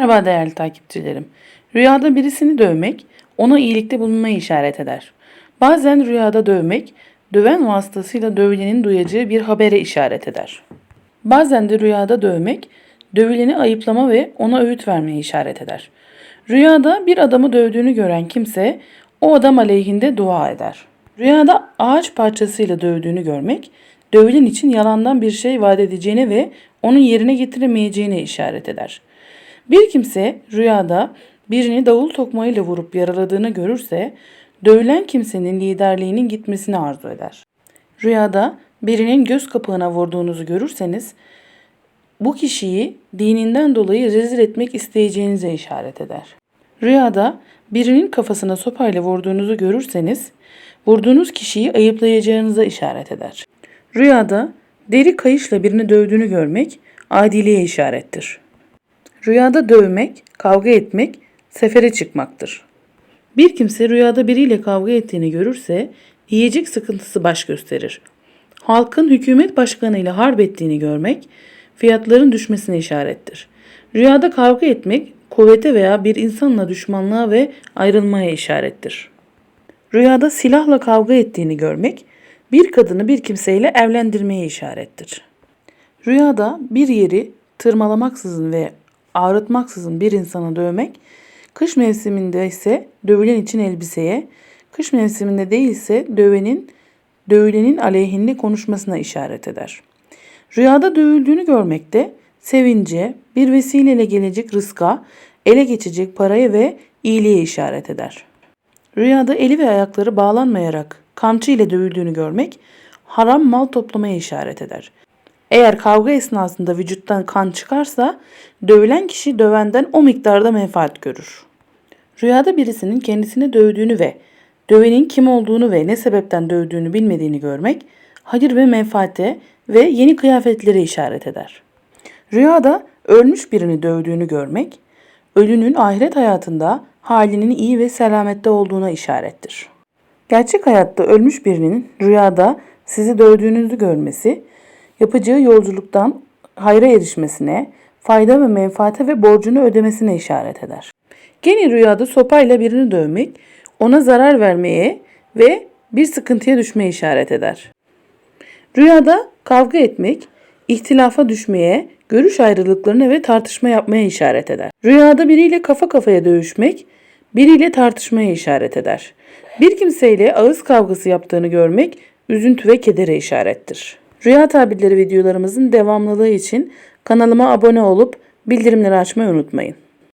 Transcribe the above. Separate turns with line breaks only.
Merhaba değerli takipçilerim. Rüyada birisini dövmek, ona iyilikte bulunmayı işaret eder. Bazen rüyada dövmek, döven vasıtasıyla dövülenin duyacağı bir habere işaret eder. Bazen de rüyada dövmek, dövüleni ayıplama ve ona öğüt vermeye işaret eder. Rüyada bir adamı dövdüğünü gören kimse o adam aleyhinde dua eder. Rüyada ağaç parçasıyla dövdüğünü görmek, dövülen için yalandan bir şey vaat edeceğine ve onun yerine getiremeyeceğine işaret eder. Bir kimse rüyada birini davul tokmağıyla vurup yaraladığını görürse, dövülen kimsenin liderliğinin gitmesini arzu eder. Rüyada birinin göz kapağına vurduğunuzu görürseniz, bu kişiyi dininden dolayı rezil etmek isteyeceğinize işaret eder. Rüyada birinin kafasına sopayla vurduğunuzu görürseniz, vurduğunuz kişiyi ayıplayacağınıza işaret eder. Rüyada deri kayışla birini dövdüğünü görmek adiliğe işarettir. Rüyada dövmek, kavga etmek, sefere çıkmaktır. Bir kimse rüyada biriyle kavga ettiğini görürse yiyecek sıkıntısı baş gösterir. Halkın hükümet başkanıyla harp ettiğini görmek fiyatların düşmesine işarettir. Rüyada kavga etmek kuvvete veya bir insanla düşmanlığa ve ayrılmaya işarettir. Rüyada silahla kavga ettiğini görmek bir kadını bir kimseyle evlendirmeye işarettir. Rüyada bir yeri tırmalamaksızın ve ağrıtmaksızın bir insanı dövmek, kış mevsiminde ise dövülen için elbiseye, kış mevsiminde değilse dövenin dövülenin aleyhinde konuşmasına işaret eder. Rüyada dövüldüğünü görmek de sevince, bir vesileyle gelecek rızka, ele geçecek paraya ve iyiliğe işaret eder. Rüyada eli ve ayakları bağlanmayarak kamçı ile dövüldüğünü görmek haram mal toplamaya işaret eder. Eğer kavga esnasında vücuttan kan çıkarsa dövülen kişi dövenden o miktarda menfaat görür. Rüyada birisinin kendisini dövdüğünü ve dövenin kim olduğunu ve ne sebepten dövdüğünü bilmediğini görmek hayır ve menfaate ve yeni kıyafetlere işaret eder. Rüyada ölmüş birini dövdüğünü görmek ölünün ahiret hayatında halinin iyi ve selamette olduğuna işarettir. Gerçek hayatta ölmüş birinin rüyada sizi dövdüğünüzü görmesi, yapacağı yolculuktan hayra erişmesine, fayda ve menfaate ve borcunu ödemesine işaret eder. Gene rüyada sopayla birini dövmek, ona zarar vermeye ve bir sıkıntıya düşmeye işaret eder. Rüyada kavga etmek, ihtilafa düşmeye, görüş ayrılıklarına ve tartışma yapmaya işaret eder. Rüyada biriyle kafa kafaya dövüşmek, biriyle tartışmaya işaret eder. Bir kimseyle ağız kavgası yaptığını görmek, üzüntü ve kedere işarettir. Rüya tabirleri videolarımızın devamlılığı için kanalıma abone olup bildirimleri açmayı unutmayın.